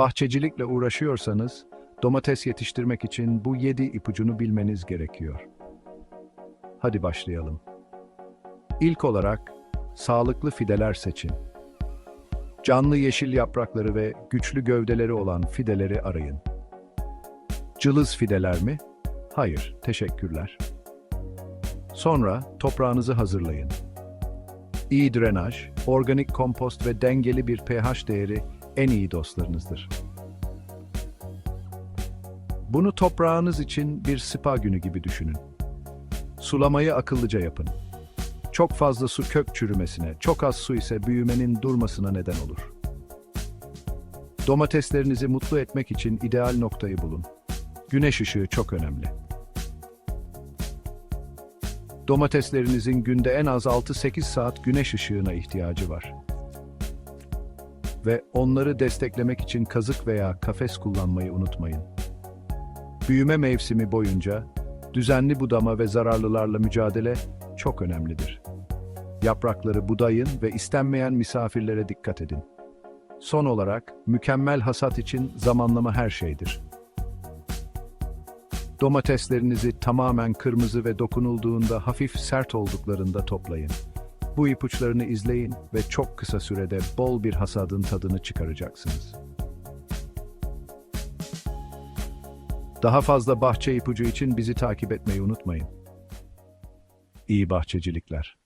Bahçecilikle uğraşıyorsanız, domates yetiştirmek için bu 7 ipucunu bilmeniz gerekiyor. Hadi başlayalım. İlk olarak, sağlıklı fideler seçin. Canlı yeşil yaprakları ve güçlü gövdeleri olan fideleri arayın. Cılız fideler mi? Hayır, teşekkürler. Sonra toprağınızı hazırlayın. İyi drenaj, organik kompost ve dengeli bir pH değeri en iyi dostlarınızdır. Bunu toprağınız için bir spa günü gibi düşünün. Sulamayı akıllıca yapın. Çok fazla su kök çürümesine, çok az su ise büyümenin durmasına neden olur. Domateslerinizi mutlu etmek için ideal noktayı bulun. Güneş ışığı çok önemli. Domateslerinizin günde en az 6-8 saat güneş ışığına ihtiyacı var. Ve onları desteklemek için kazık veya kafes kullanmayı unutmayın. Büyüme mevsimi boyunca düzenli budama ve zararlılarla mücadele çok önemlidir. Yaprakları budayın ve istenmeyen misafirlere dikkat edin. Son olarak mükemmel hasat için zamanlama her şeydir. Domateslerinizi tamamen kırmızı ve dokunulduğunda hafif sert olduklarında toplayın. Bu ipuçlarını izleyin ve çok kısa sürede bol bir hasadın tadını çıkaracaksınız. Daha fazla bahçe ipucu için bizi takip etmeyi unutmayın. İyi bahçecilikler.